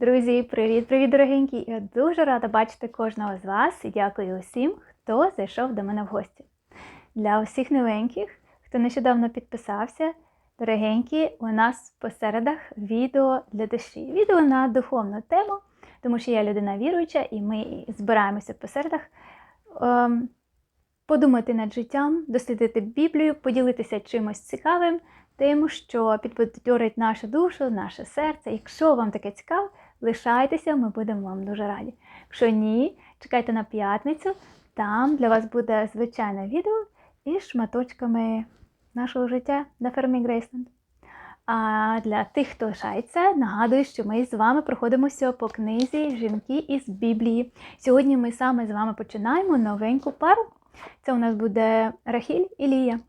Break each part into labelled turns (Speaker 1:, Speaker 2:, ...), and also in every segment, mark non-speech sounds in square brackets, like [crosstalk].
Speaker 1: Друзі, привіт, привіт, дорогенькі! Я дуже рада бачити кожного з вас і дякую усім, хто зайшов до мене в гості. Для усіх новеньких, хто нещодавно підписався, дорогенькі, у нас по середах відео для душі. Відео на духовну тему, тому що я людина віруюча, і ми збираємося по середах ем, подумати над життям, дослідити Біблію, поділитися чимось цікавим, тим, що підбадьорить нашу душу, наше серце. Якщо вам таке цікаво, лишайтеся, ми будемо вам дуже раді. Якщо ні, чекайте на п'ятницю, там для вас буде звичайне відео із шматочками нашого життя на фермі Грейсленд. А для тих, хто лишається, нагадую, що ми з вами проходимося по книзі Жінки із Біблії. Сьогодні ми саме з вами починаємо новеньку пару. Це у нас буде Рахіль і Лія.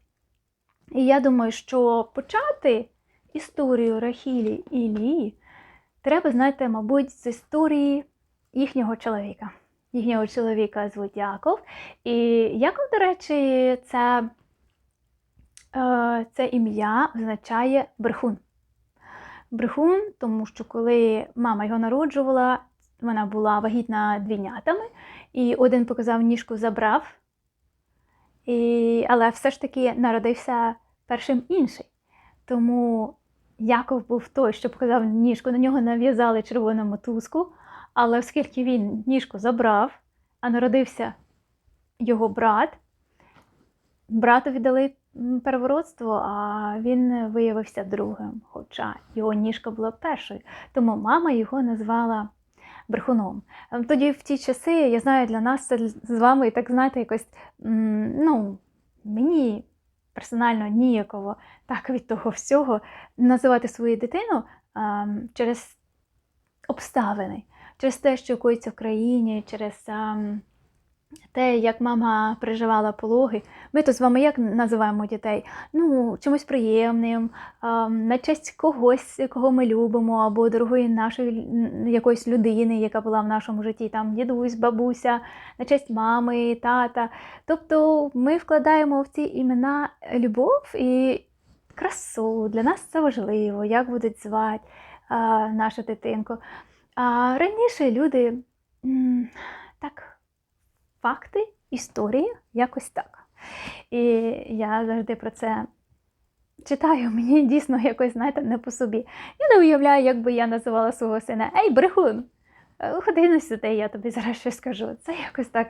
Speaker 1: І я думаю, що почати історію Рахілі і Лії треба, знаєте, мабуть, з історії їхнього чоловіка. Їхнього чоловіка звуть Яков. І Яков, до речі, це, е, це ім'я означає брехун. Брехун, тому що коли мама його народжувала, вона була вагітна двійнятами, і один показав ніжку, забрав, і, але все ж таки народився першим інший. Тому Яков був той, що показав ніжку, на нього нав'язали червону мотузку, але оскільки він ніжку забрав, а народився його брат, брату віддали первородство, а він виявився другим, хоча його ніжка була першою. Тому мама його назвала брехуном. Тоді в ті часи, я знаю, для нас це з вами, так знаєте, якось ну, мені персонально ніяково так від того всього називати свою дитину а, через обставини, через те, що коїться в країні, через а, те, як мама переживала пологи. Ми то з вами як називаємо дітей? Ну, чимось приємним, на честь когось, кого ми любимо, або дорогої нашої якоїсь людини, яка була в нашому житті, там дідусь, бабуся, на честь мами, тата. Тобто ми вкладаємо в ці імена любов і красу. Для нас це важливо, як будуть звати нашу дитинку. А раніше люди так факти, історії, якось так. І я завжди про це читаю, [laughs] мені дійсно якось, знаєте, не по собі. Я не уявляю, як би я називала свого сина Ей, брехун! Ходи на сюди, я тобі зараз щось скажу. Це якось так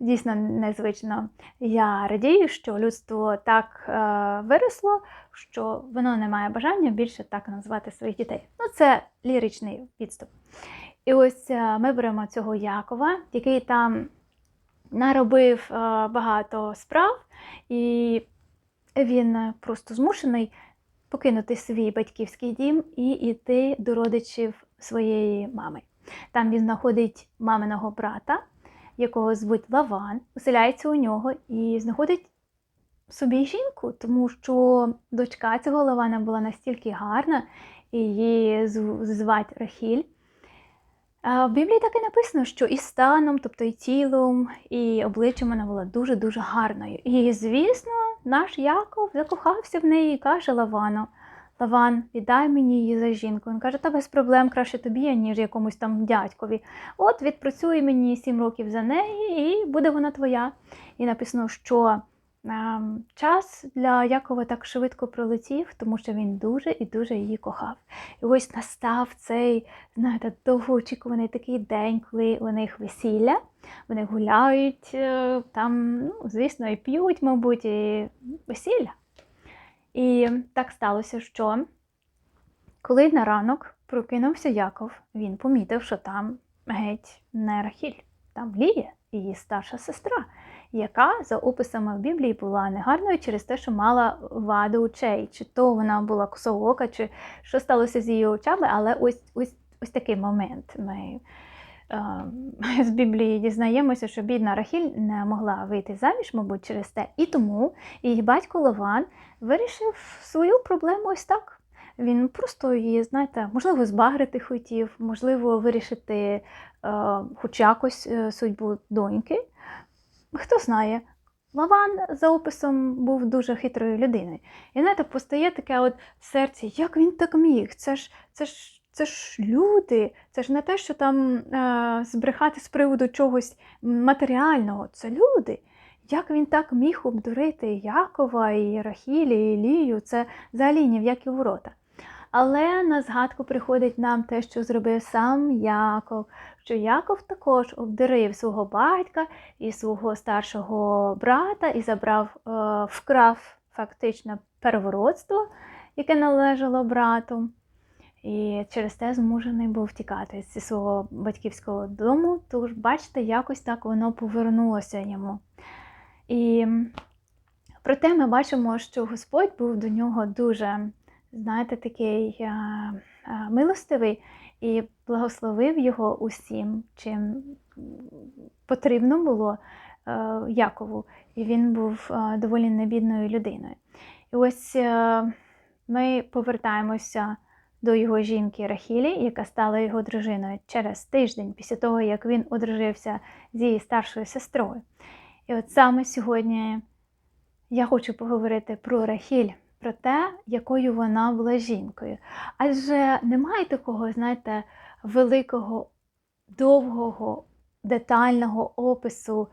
Speaker 1: дійсно незвично. Я радію, що людство так е, виросло, що воно не має бажання більше так назвати своїх дітей. Ну, це ліричний підступ. І ось е, ми беремо цього Якова, який там наробив е, багато справ, і він просто змушений покинути свій батьківський дім і йти до родичів своєї мами. Там він знаходить маминого брата, якого звуть Лаван, оселяється у нього і знаходить собі жінку, тому що дочка цього Лавана була настільки гарна, її звать Рахіль. В Біблії так і написано, що і станом, тобто і тілом, і обличчям вона була дуже-дуже гарною. І, звісно, наш Яков закохався в неї і каже Лавану: Лаван, віддай мені її за жінку. Він каже, та без проблем краще тобі, ніж якомусь там дядькові. От відпрацюй мені сім років за неї, і буде вона твоя. І написано, що час для Якова так швидко пролетів, тому що він дуже і дуже її кохав. І ось настав цей, знаєте, довгоочікуваний такий день, коли у них весілля, вони гуляють е, там, ну, звісно, і п'ють, мабуть, і весілля. І так сталося, що коли на ранок прокинувся Яков, він помітив, що там геть не Рахіль, там Лія, її старша сестра, яка за описами в Біблії була негарною через те, що мала ваду очей, чи то вона була косоока, чи що сталося з її очами, але ось ось, ось такий момент. Ми е, [laughs] з Біблії дізнаємося, що бідна Рахіль не могла вийти заміж, мабуть, через те. І тому її батько Лаван вирішив свою проблему ось так. Він просто її, знаєте, можливо, збагрити хотів, можливо, вирішити е, хоч якось е, судьбу доньки. Хто знає, Лаван за описом був дуже хитрою людиною. І знаєте, постає таке от в серці, як він так міг? Це ж це ж це ж люди, це ж не те, що там е, збрехати з приводу чогось матеріального, це люди. Як він так міг обдурити Якова, і Рахілі, і Ілію, це взагалі ні в які ворота. Але на згадку приходить нам те, що зробив сам Яков, що Яков також обдурив свого батька і свого старшого брата і забрав, е, вкрав фактично первородство, яке належало брату. І через те змушений був втікати зі свого батьківського дому. Тож, бачите, якось так воно повернулося йому. І проте ми бачимо, що Господь був до нього дуже, знаєте, такий а, а, милостивий і благословив його усім, чим потрібно було Якову. І він був доволі небідною людиною. І ось ми повертаємося до його жінки Рахілі, яка стала його дружиною через тиждень після того, як він одружився з її старшою сестрою. І от саме сьогодні я хочу поговорити про Рахіль, про те, якою вона була жінкою. Адже немає такого, знаєте, великого, довгого, детального опису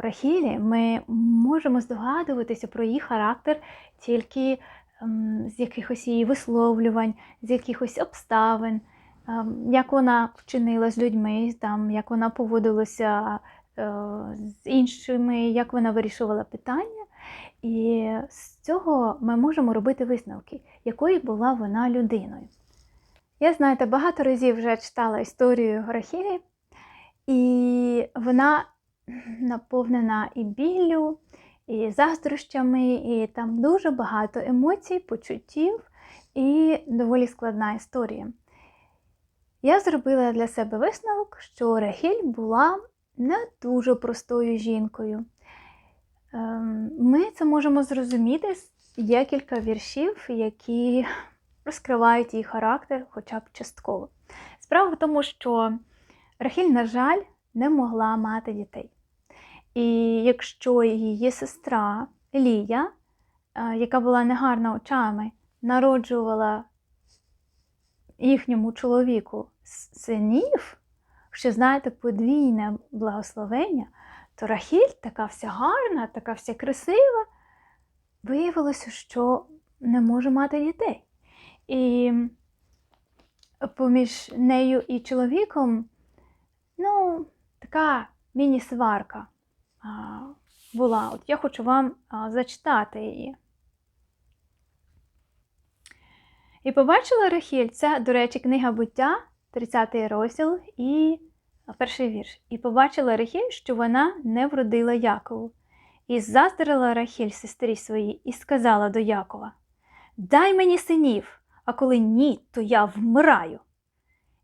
Speaker 1: Рахілі. Ми можемо здогадуватися про її характер тільки ем, з якихось її висловлювань, з якихось обставин, ем, як вона вчинила з людьми, там, як вона поводилася е, з іншими, як вона вирішувала питання. І з цього ми можемо робити висновки, якою була вона людиною. Я, знаєте, багато разів вже читала історію Рахілі, і вона наповнена і біллю, і заздрощами, і там дуже багато емоцій, почуттів і доволі складна історія. Я зробила для себе висновок, що Рахіль була не дуже простою жінкою. Ем, Ми це можемо зрозуміти. Є кілька віршів, які розкривають її характер хоча б частково. Справа в тому, що Рахіль, на жаль, не могла мати дітей. І якщо її сестра Лія, е, яка була негарна очами, народжувала їхньому чоловіку синів, що знаєте, подвійне благословення, то Рахіль, така вся гарна, така вся красива, виявилося, що не може мати дітей. І поміж нею і чоловіком, ну, така міні-сварка була. От я хочу вам зачитати її. І побачила Рахіль, це, до речі, книга буття, 30 розділ і перший вірш. І побачила Рахіль, що вона не вродила Якову. І заздрила Рахіль сестрі своїй і сказала до Якова: Дай мені синів, а коли ні, то я вмираю.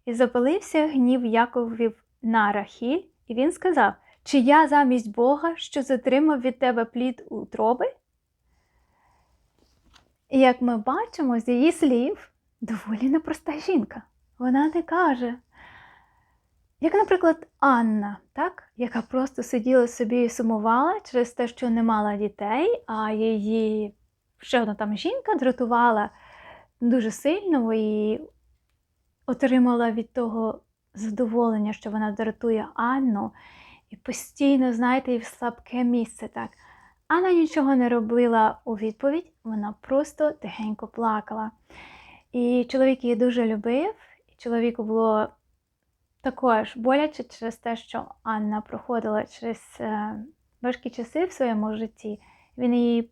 Speaker 1: І запалився гнів Яковів на Рахіль, і він сказав: Чи я замість Бога, що затримав від тебе плід утроби? І як ми бачимо з її слів, доволі непроста жінка. Вона не каже, як, наприклад, Анна, так? яка просто сиділа собі і сумувала через те, що не мала дітей, а її ще одна там жінка дратувала дуже сильно і отримала від того задоволення, що вона дратує Анну, і постійно, знаєте, і в слабке місце так. Анна нічого не робила у відповідь, вона просто тихенько плакала. І чоловік її дуже любив, і чоловіку було також боляче через те, що Анна проходила через е, важкі часи в своєму житті. Він її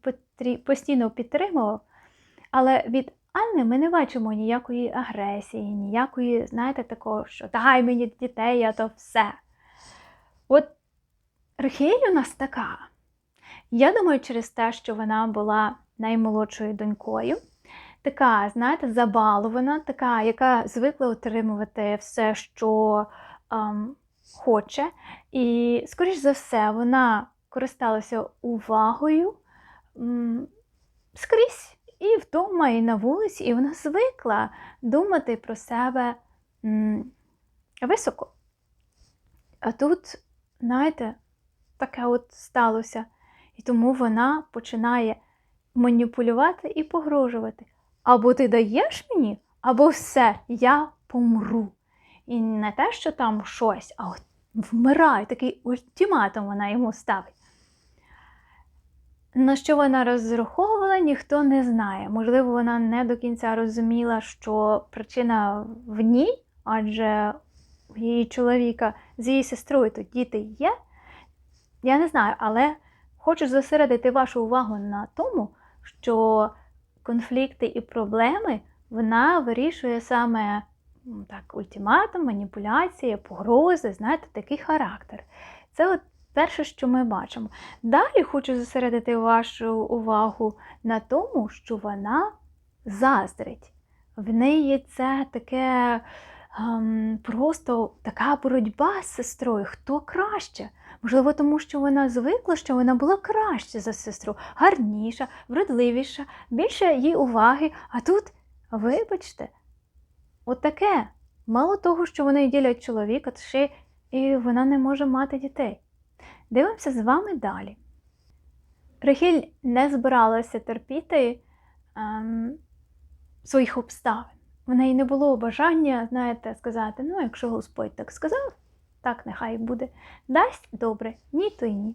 Speaker 1: постійно підтримував, але від Анни ми не бачимо ніякої агресії, ніякої, знаєте, такого, що дай мені дітей, а то все. От Рахель у нас така. Я думаю, через те, що вона була наймолодшою донькою, така, знаєте, забалована, така, яка звикла отримувати все, що ем, хоче. І, скоріш за все, вона користалася увагою м, скрізь і вдома, і на вулиці, і вона звикла думати про себе м, високо. А тут, знаєте, таке от сталося. І тому вона починає маніпулювати і погрожувати. Або ти даєш мені, або все, я помру. І не те, що там щось, а от вмираю. Такий ультиматум вона йому ставить. На що вона розраховувала, ніхто не знає. Можливо, вона не до кінця розуміла, що причина в ній, адже у її чоловіка з її сестрою тут діти є. Я не знаю, але хочу зосередити вашу увагу на тому, що конфлікти і проблеми вона вирішує саме так, ультиматум, маніпуляція, погрози, знаєте, такий характер. Це от перше, що ми бачимо. Далі хочу зосередити вашу увагу на тому, що вона заздрить. В неї це таке ем, просто така боротьба з сестрою. Хто краще? Можливо, тому що вона звикла, що вона була краще за сестру, гарніша, вродливіша, більше їй уваги. А тут, вибачте, от. Мало того, що вони ділять чоловіка, ще і вона не може мати дітей. Дивимося з вами далі. Рахіль не збиралася терпіти ем, своїх обставин. В неї не було бажання, знаєте, сказати, ну, якщо Господь так сказав, так нехай буде. Дасть добре, ні, то й ні.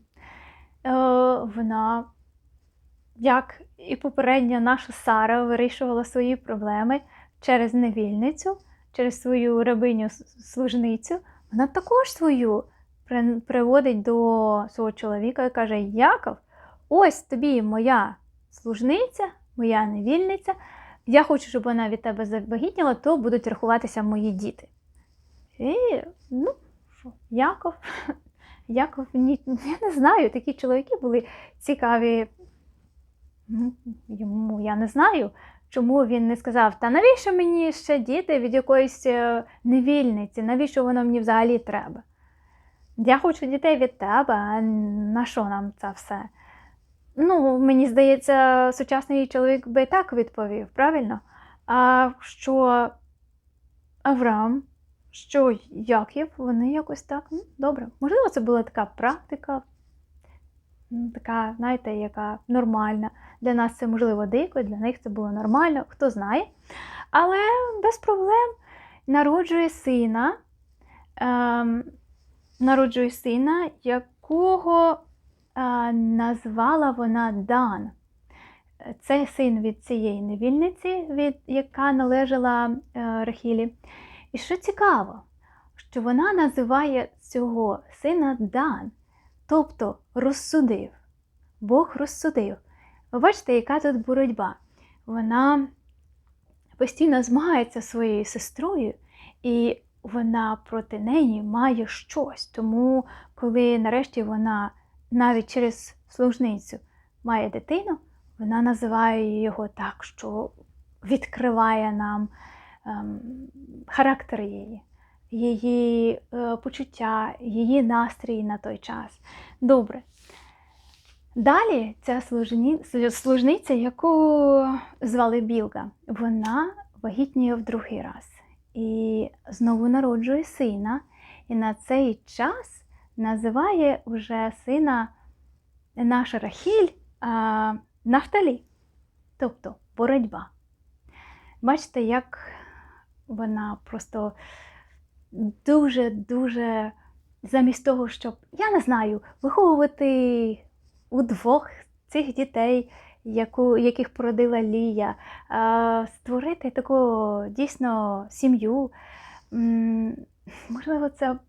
Speaker 1: Е, вона, як і попередня наша Сара, вирішувала свої проблеми через невільницю, через свою рабиню служницю. Вона також свою приводить до свого чоловіка і каже: Яков, ось тобі моя служниця, моя невільниця. Я хочу, щоб вона від тебе завагітніла, то будуть рахуватися мої діти. І, ну, Яков, [laughs] Яков, ні, я не знаю, такі чоловіки були цікаві. Ну, Йому я не знаю, чому він не сказав, та навіщо мені ще діти від якоїсь е, невільниці, навіщо воно мені взагалі треба? Я хочу дітей від тебе, а на що нам це все? Ну, мені здається, сучасний чоловік би так відповів, правильно? А що Авраам, що Яків, вони якось так, ну, добре. Можливо, це була така практика, така, знаєте, яка нормальна. Для нас це можливо дико, для них це було нормально, хто знає. Але без проблем народжує сина, ем, народжує сина, якого е, назвала вона Дан. Це син від цієї невільниці, від, яка належала е, Рахілі. І що цікаво, що вона називає цього сина Дан, тобто розсудив. Бог розсудив. Ви бачите, яка тут боротьба? Вона постійно змагається своєю сестрою, і вона проти неї має щось. Тому, коли нарешті вона навіть через служницю має дитину, вона називає його так, що відкриває нам характер її, її е, почуття, її настрій на той час. Добре. Далі ця служниця, яку звали Білга, вона вагітніє в другий раз і знову народжує сина, і на цей час називає вже сина наша Рахіль а, Нафталі, тобто боротьба. Бачите, як вона просто дуже-дуже замість того, щоб, я не знаю, виховувати удвох цих дітей, яку, яких породила Лія, створити таку дійсно сім'ю. Можливо, це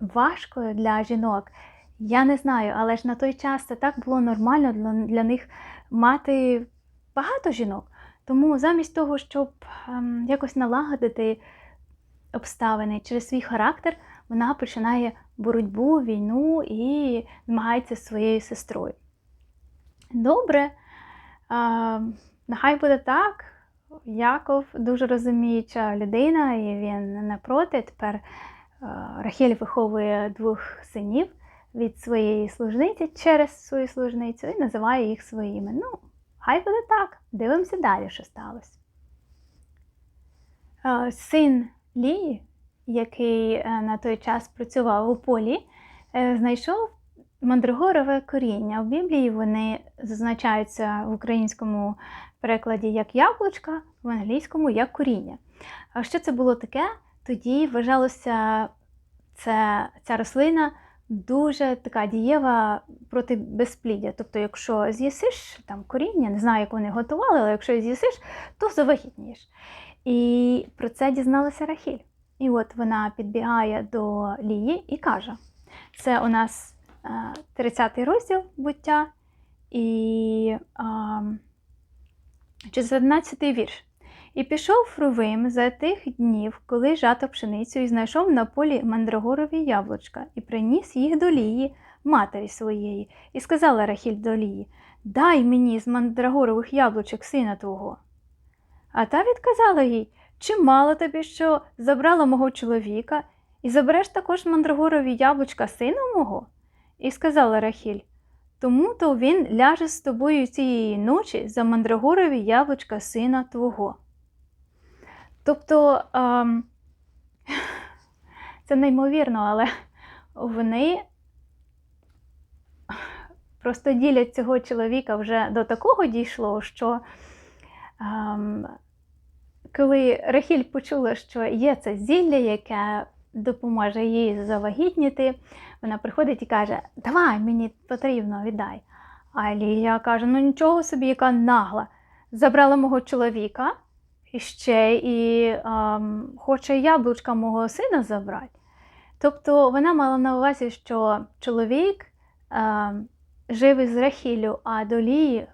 Speaker 1: важко для жінок. Я не знаю, але ж на той час це так було нормально для них мати багато жінок. Тому замість того, щоб ем, якось налагодити обставини через свій характер, вона починає боротьбу, війну і змагається зі своєю сестрою. Добре, а, нехай буде так. Яков дуже розуміюча людина, і він не проти. Тепер а, Рахель виховує двох синів від своєї служниці через свою служницю і називає їх своїми. Ну, хай буде так. Дивимося далі, що сталося. Син Лії, який е, на той час працював у полі, е, знайшов мандрагорове коріння. В Біблії вони зазначаються в українському перекладі як яблучка, в англійському як коріння. А що це було таке? Тоді вважалося це, ця рослина дуже така дієва проти безпліддя. Тобто, якщо з'їсиш там коріння, не знаю, як вони готували, але якщо з'їсиш, то завагітнієш. І про це дізналася Рахіль. І от вона підбігає до Лії і каже: це у нас 30-й розділ буття і 14-й вірш. І пішов Фрувим за тих днів, коли жато пшеницю, і знайшов на полі мандрагорові яблучка, і приніс їх до Лії, матері своєї, і сказала Рахіль до Лії: Дай мені з мандрагорових яблучок сина твого. А та відказала їй, чи мало тобі, що забрала мого чоловіка, і забереш також мандрагорові яблучка сина мого? І сказала Рахіль, тому то він ляже з тобою цієї ночі за мандрагорові яблучка сина твого. Тобто ем, [laughs] це неймовірно, але вони просто ділять цього чоловіка вже до такого дійшло, що ем, коли Рахіль почула, що є це зілля, яке допоможе їй завагітніти, вона приходить і каже: Давай, мені потрібно, віддай. А Лія каже: ну нічого собі, яка нагла. Забрала мого чоловіка ще і ем, хоче яблучка мого сина забрати. Тобто вона мала на увазі, що чоловік ем, жив із Рахілю, а до Лії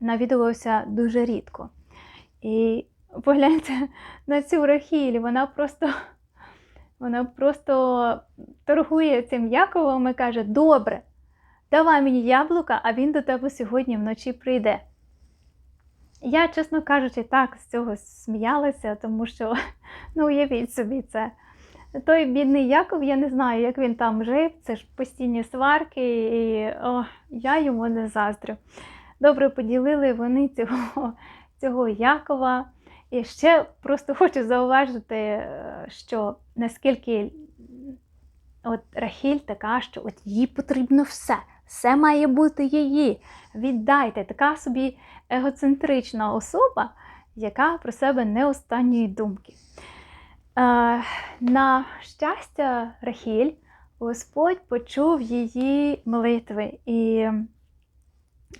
Speaker 1: навідувався дуже рідко. І погляньте [laughs] на цю Рахіль, вона просто [laughs] вона просто торгує цим Яковом і каже: Добре, давай мені яблука, а він до тебе сьогодні вночі прийде. Я, чесно кажучи, так з цього сміялася, тому що, [laughs] ну, уявіть собі це. Той бідний Яков, я не знаю, як він там жив, це ж постійні сварки, і о, я йому не заздрю. Добре поділили вони [laughs] цього, цього Якова. І ще просто хочу зауважити, що наскільки от Рахіль така, що от їй потрібно все, все має бути її. Віддайте, така собі егоцентрична особа, яка про себе не останньої думки. Е, на щастя, Рахіль, Господь почув її молитви. І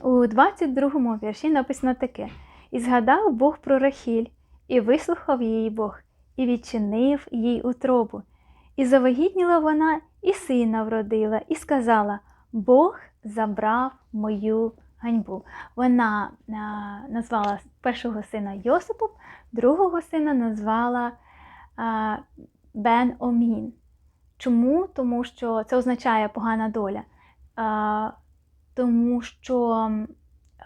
Speaker 1: у 22 му вірші написано таке: І згадав Бог про Рахіль, і вислухав її Бог, і відчинив їй утробу. І завагітніла вона, і сина вродила, і сказала: Бог забрав мою ганьбу. Вона а, назвала першого сина Йосипом, другого сина назвала а, Бен Омін. Чому? Тому що це означає погана доля. А, тому що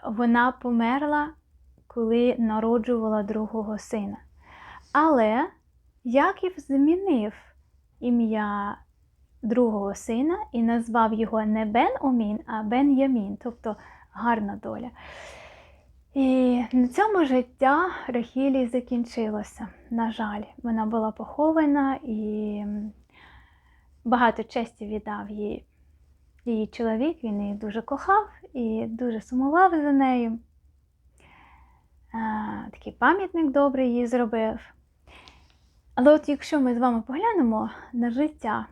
Speaker 1: вона померла, коли народжувала другого сина. Але Яків змінив ім'я другого сина і назвав його не Бен Омін, а Бен Ямін, тобто гарна доля. І на цьому життя Рахілі закінчилося. На жаль, вона була похована і багато честі віддав їй її чоловік, він її дуже кохав і дуже сумував за нею. Такий пам'ятник добрий їй зробив. Але от якщо ми з вами поглянемо на життя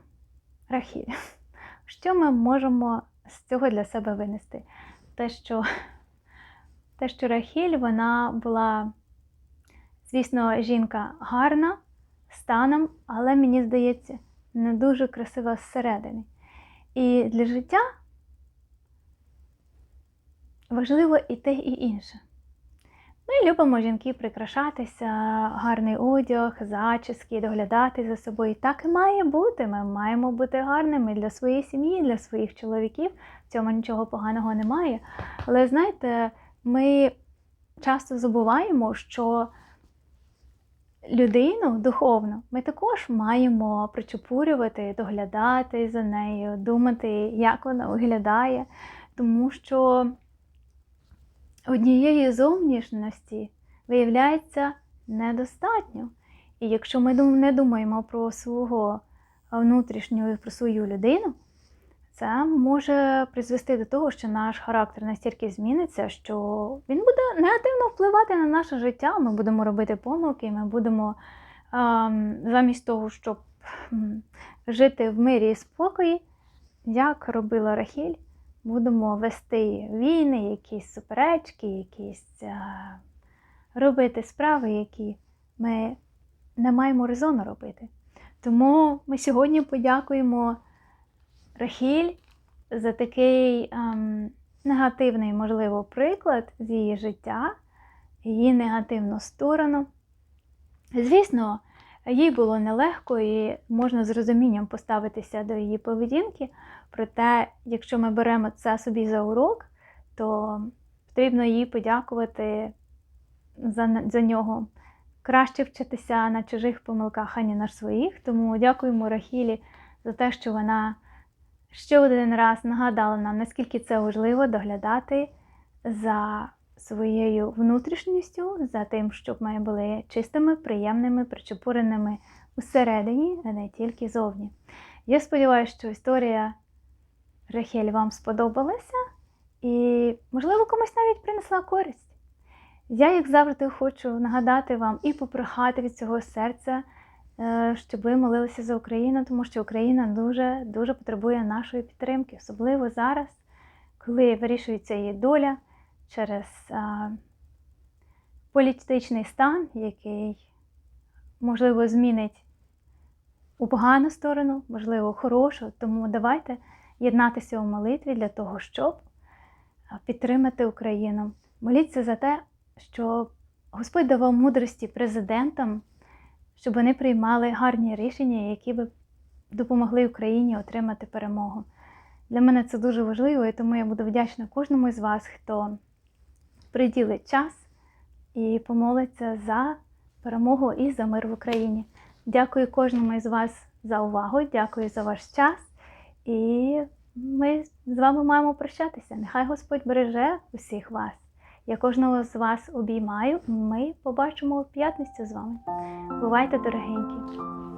Speaker 1: Рахіль, [laughs] що ми можемо з цього для себе винести? Те, що [laughs] те, що Рахіль вона була, звісно, жінка гарна станом, але мені здається, не дуже красива зсередини. І для життя важливо і те, і інше. Ми любимо жінки прикрашатися, гарний одяг, зачіски, доглядати за собою. Так і має бути. Ми маємо бути гарними для своєї сім'ї, для своїх чоловіків. В цьому нічого поганого немає. Але знаєте, ми часто забуваємо, що людину духовну ми також маємо причепурювати, доглядати за нею, думати, як вона виглядає, тому що однієї зовнішності виявляється недостатньо. І якщо ми не думаємо про свого внутрішню, про свою людину, це може призвести до того, що наш характер настільки зміниться, що він буде негативно впливати на наше життя. Ми будемо робити помилки, ми будемо ем, замість того, щоб жити в мирі і спокої, як робила Рахіль, будемо вести війни, якісь суперечки, якісь е, робити справи, які ми не маємо резону робити. Тому ми сьогодні подякуємо Рахіль за такий ем, негативний, можливо, приклад з її життя, її негативну сторону. Звісно, їй було нелегко і можна з розумінням поставитися до її поведінки. Проте, якщо ми беремо це собі за урок, то потрібно їй подякувати за, за нього. Краще вчитися на чужих помилках, ані на своїх. Тому дякуємо Рахілі за те, що вона ще один раз нагадала нам, наскільки це важливо доглядати за своєю внутрішністю, за тим, щоб ми були чистими, приємними, причепуреними усередині, а не тільки зовні. Я сподіваюся, що історія Рахель вам сподобалася і, можливо, комусь навіть принесла користь. Я, як завжди, хочу нагадати вам і попрохати від цього серця, е, щоб ви молилися за Україну, тому що Україна дуже дуже потребує нашої підтримки, особливо зараз, коли вирішується її доля через а, політичний стан, який, можливо, змінить у погану сторону, можливо, хорошу. Тому давайте єднатися у молитві для того, щоб підтримати Україну. Моліться за те, щоб Господь давав мудрості президентам, щоб вони приймали гарні рішення, які би допомогли Україні отримати перемогу. Для мене це дуже важливо, і тому я буду вдячна кожному з вас, хто приділить час і помолиться за перемогу і за мир в Україні. Дякую кожному із вас за увагу, дякую за ваш час. І ми з вами маємо прощатися. Нехай Господь береже усіх вас. Я кожного з вас обіймаю. Ми побачимо в п'ятницю з вами. Бувайте, дорогенькі!